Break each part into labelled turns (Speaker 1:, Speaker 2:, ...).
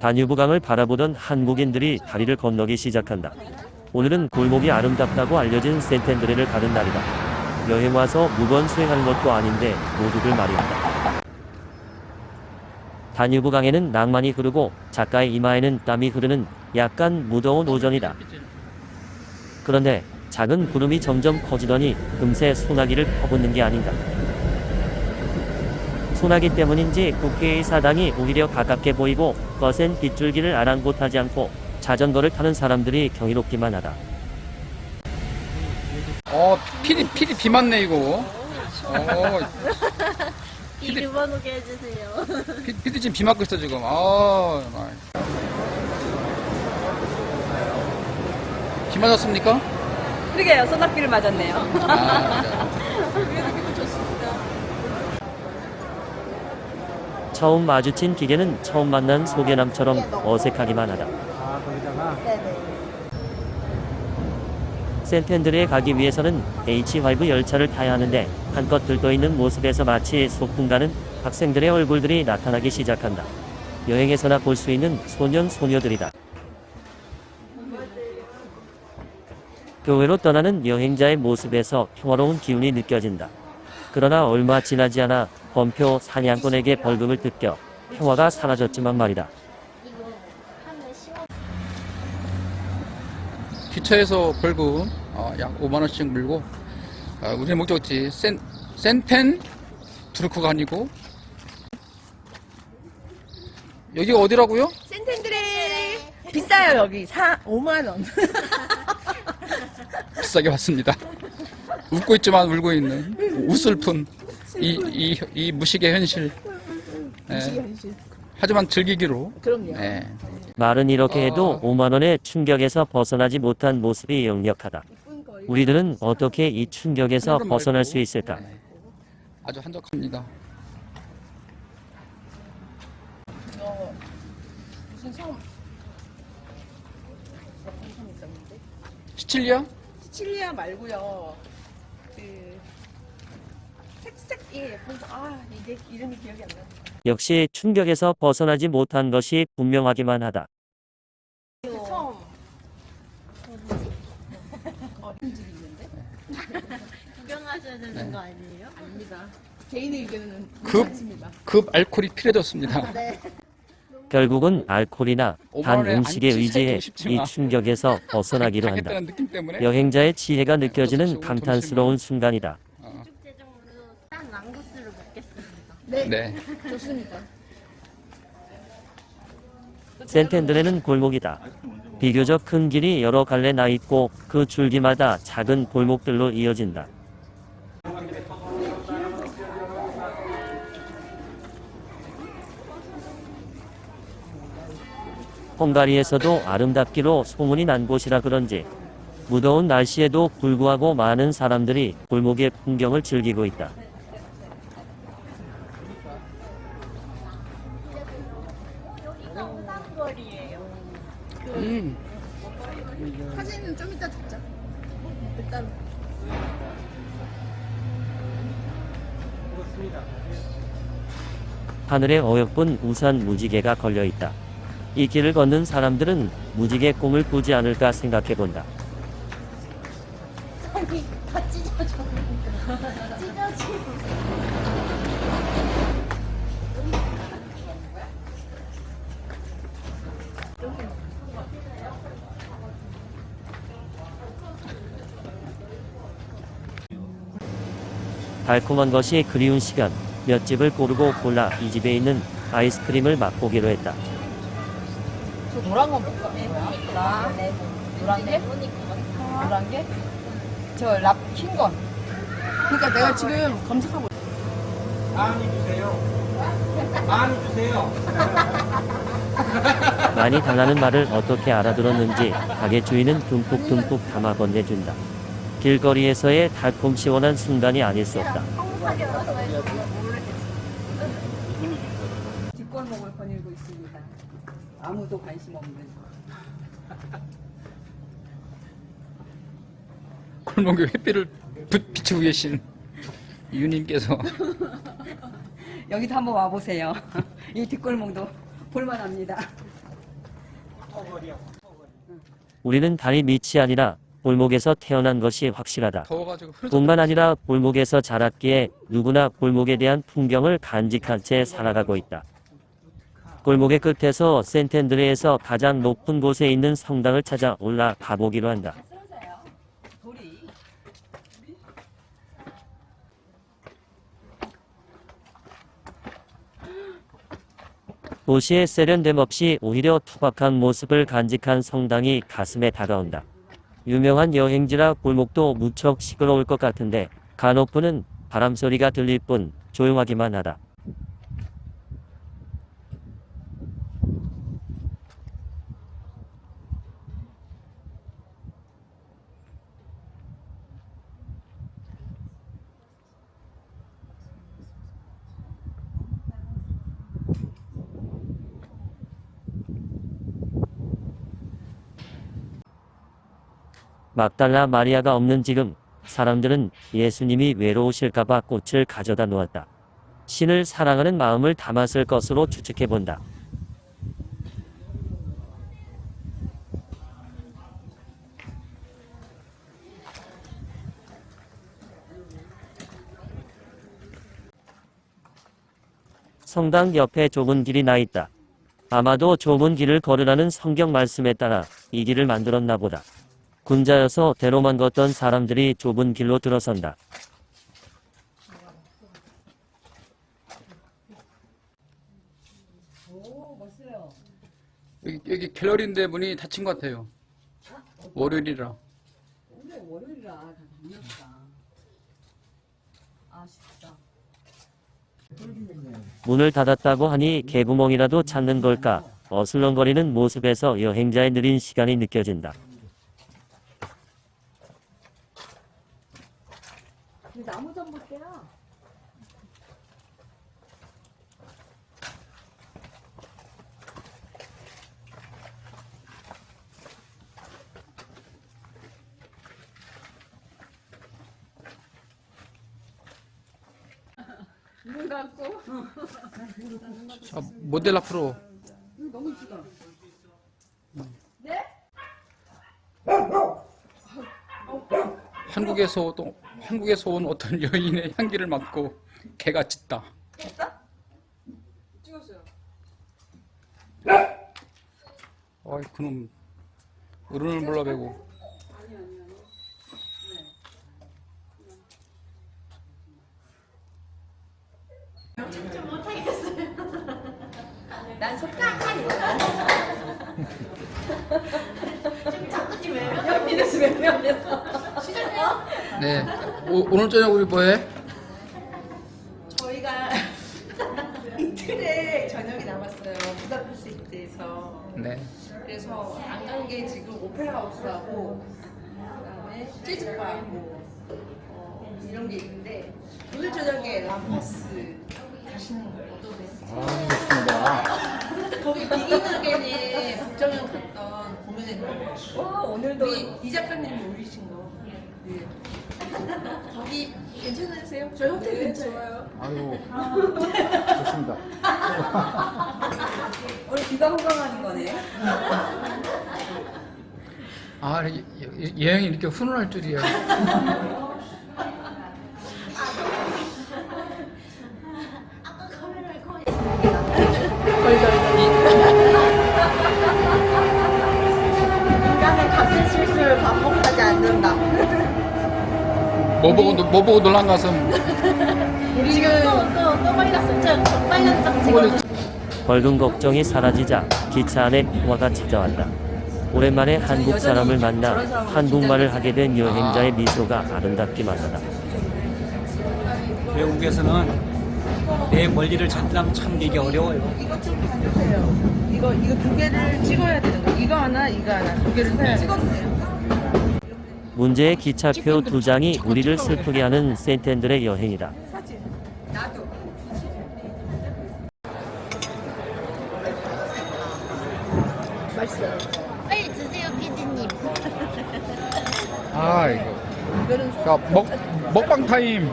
Speaker 1: 다뉴브강을 바라보던 한국인들이 다리를 건너기 시작한다. 오늘은 골목이 아름답다고 알려진 센텐드레를 가는 날이다. 여행 와서 무건 수행하는 것도 아닌데 모두들 말이었다. 다뉴브강에는 낭만이 흐르고 작가의 이마에는 땀이 흐르는 약간 무더운 오전이다. 그런데 작은 구름이 점점 커지더니 금세 소나기를 퍼붓는 게 아닌가. 소나기 때문인지 국회의 사당이 오히려 가깝게 보이고 거센 빗줄기를 아랑곳하지 않고 자전거를 타는 사람들이 경이롭기만 하다.
Speaker 2: 어, 피리, 피리 비 맞네, 이거. 어,
Speaker 3: 이 두번 오게 해주세요.
Speaker 2: 피, 피디 지금 비 맞고 있어, 지금. 아, 정말. 비 맞았습니까?
Speaker 4: 그러게요. 소나기를 맞았네요.
Speaker 2: 아, 네.
Speaker 1: 처음 마주친 기계는 처음 만난 소개남처럼 어색하기만 하다.
Speaker 3: 네네.
Speaker 1: 센텐드레에 가기 위해서는 H5 열차를 타야 하는데 한껏 들떠있는 모습에서 마치 소풍 가는 학생들의 얼굴들이 나타나기 시작한다. 여행에서나 볼 수 있는 소년 소녀들이다. 교회로 떠나는 여행자의 모습에서 평화로운 기운이 느껴진다. 그러나 얼마 지나지 않아 범표 사냥꾼에게 벌금을 뜯겨 평화가 사라졌지만 말이다.
Speaker 2: 기차에서 벌금 어, 약 5만 원씩 물고, 아, 우리의 목적지, 센, 센텐 두르크가 아니고, 여기가 어디라고요?
Speaker 4: 센텐드레 비싸요 여기. 4, 5만 원.
Speaker 2: 비싸게 왔습니다. 웃고 있지만 울고 있는 우슬픈 이, 이, 이 무식의 현실. 예. 하지만 즐기기로.
Speaker 4: 그럼요.
Speaker 2: 예.
Speaker 1: 말은 이렇게 해도
Speaker 2: 어.
Speaker 1: 5만원의 충격에서 벗어나지 못한 모습이 역력하다. 우리들은 어떻게 이 충격에서
Speaker 2: 그런
Speaker 1: 벗어날
Speaker 2: 말고,
Speaker 1: 수 있을까?
Speaker 2: 예. 아주 한적합니다.
Speaker 4: 무슨 섬? 어떤 섬 있었는데?
Speaker 2: 시칠리아?
Speaker 4: 시칠리아 말고요. 그 색색 예, 뭔가 아 이게 이름이 기억이 안 나.
Speaker 1: 역시 충격에서 벗어나지 못한 것이 분명하기만 하다.
Speaker 4: 그 섬. 어, 집이 있는데?
Speaker 3: 구경하셔야 되는 거 아니에요?
Speaker 4: 아닙니다. 개인의 의견은
Speaker 2: 급. 급 알코올이 필요해졌습니다.
Speaker 1: 결국은 알코올이나 단 음식에
Speaker 2: 안
Speaker 1: 의지해. 이 충격에서 벗어나기로 한다.
Speaker 2: 당했다는 느낌 때문에.
Speaker 1: 여행자의 지혜가 느껴지는
Speaker 2: 좋은
Speaker 1: 감탄스러운 순간이다.
Speaker 3: 랑구스를 먹겠습니다.
Speaker 2: 네.
Speaker 4: 좋습니다.
Speaker 1: 센텐드레는 골목이다. 비교적 큰 길이 여러 갈래 나 있고 그 줄기마다 작은 골목들로 이어진다. 헝가리에서도 아름답기로 소문이 난 곳이라 그런지 무더운 날씨에도 불구하고 많은 사람들이 골목의 풍경을 즐기고 있다.
Speaker 3: 여기가 오랑거리예요.
Speaker 2: 음.
Speaker 4: 사진은 좀 이따 찍자. 일단
Speaker 1: 하늘에 어여쁜 우산 무지개가 걸려 있다. 이 길을 걷는 사람들은 무지개 꿈을 꾸지 않을까 생각해 본다.
Speaker 3: 아니, 다 찢어져. 찢어지고.
Speaker 1: 달콤한 것이 그리운 시간. 몇 집을 고르고 골라 이 집에 있는 아이스크림을 맛보기로 했다.
Speaker 4: 저 노란 건 뭐야? 나 노란 게? 노란 게? 저랍흰 건. 그러니까 내가 지금 검색하고
Speaker 5: 많이 주세요. 많이 주세요.
Speaker 1: 많이 달라는 말을 어떻게 알아들었는지 가게 주인은 듬뿍듬뿍 담아 건네준다. 길거리에서의 달콤 시원한 순간이 아닐 수 없다.
Speaker 4: 뒷골목을 거닐고 있습니다. 아무도 관심 없는.
Speaker 2: 골목에 햇빛을 붓- 비추고 계신 유님께서
Speaker 4: 여기도 한번 와보세요. 이 뒷골목도 볼만합니다.
Speaker 1: 우리는 달이 밑이 아니라 골목에서 태어난 것이 확실하다. 뿐만 아니라 골목에서 자랐기에 누구나 골목에 대한 풍경을 간직한 채 살아가고 있다. 골목의 끝에서 센텐드레에서 가장 높은 곳에 있는 성당을 찾아 올라가 보기로 한다. 도시의 세련됨 없이 오히려 투박한 모습을 간직한 성당이 가슴에 다가온다. 유명한 여행지라 골목도 무척 시끄러울 것 같은데 간혹 부는 바람 소리가 들릴 뿐 조용하기만 하다. 막달라 마리아가 없는 지금 사람들은 예수님이 외로우실까봐 꽃을 가져다 놓았다. 신을 사랑하는 마음을 담았을 것으로 추측해 본다. 성당 옆에 좁은 길이 나 있다. 아마도 좁은 길을 걸으라는 성경 말씀에 따라 이 길을 만들었나 보다. 군자여서 대로만 걷던 사람들이 좁은 길로 들어선다.
Speaker 2: 여기, 여기 갤러리인데 문이 닫힌 것 같아요. 월요일이라.
Speaker 4: 근데 월요일이라 다. 아쉽다.
Speaker 1: 문을 닫았다고 하니 개구멍이라도 찾는 걸까? 어슬렁거리는 모습에서 여행자의 느린 시간이 느껴진다.
Speaker 4: 나무 전봇대야. 눈 감고
Speaker 2: 자, 모델 앞으로.
Speaker 4: 너무 이쁘다.
Speaker 2: 한국에서 또 한국에서 온 어떤 여인의 향기를 맡고 개가 짖다.
Speaker 4: 찍었어요.
Speaker 2: 어이 그놈 어른을 몰라배고.
Speaker 3: 난 속상하니. 좀 자꾸 좀 외면.
Speaker 4: 미네스 몇명이었어
Speaker 3: 시작해요?
Speaker 2: 네. 오, 오늘 저녁 우리 뭐해?
Speaker 4: 저희가 이틀에 저녁이 남았어요. 부다페스트 이트에서.
Speaker 2: 네.
Speaker 4: 그래서 안 간 게 지금 오페라 하우스하고 그다음에 재즈바하고 어, 이런 게 있는데 오늘 저녁에 람파스 가시는 거 어떠세요?
Speaker 2: 아,
Speaker 4: 거기 비기너겐에 국정원 갔던 공연했는데 와 오늘도 이 작가님이 올리신 거 네. 거기 괜찮으세요? 저희 호텔 괜찮아요.
Speaker 6: 아유, 좋습니다.
Speaker 4: 오늘 비가 호강하는 거네.
Speaker 2: 아, 여- 여- 여행이 이렇게 훈훈할 줄이야.
Speaker 3: 아까 카메라를 인간은 같은 실수를.
Speaker 2: 뭐 보고 노- 뭐 보고 놀란 가서
Speaker 3: 우리 지금 또또 빨렸어. 저 빨간 장 찍어.
Speaker 1: 벌금 걱정이 사라지자 기차 안에 평화가 찾아왔다. 오랜만에 한국 사람을 만나 한국말을 하게 된 여행자의 미소가 아름답기만 하다.
Speaker 5: 외국에서는 내 권리를 찾으려면 참 되게 어려워요.
Speaker 4: 이거 좀 봐주세요. 이거 이거 두 개를 찍어야 되는 거. 이거 하나, 이거 하나 두 개를 사야 돼. 찍어주세요.
Speaker 1: 문제의 기차표 두 장이 우리를 슬프게 하는 센텐들의 여행이다.
Speaker 4: 맛있어요.
Speaker 3: 빨리 드세요, 피디님.
Speaker 2: 아 이거. 자 먹, 먹방 타임.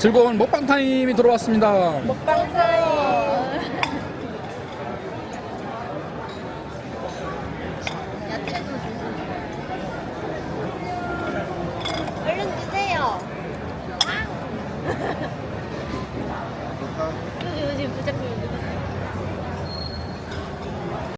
Speaker 2: 즐거운 먹방 타임이 들어왔습니다.
Speaker 4: 먹방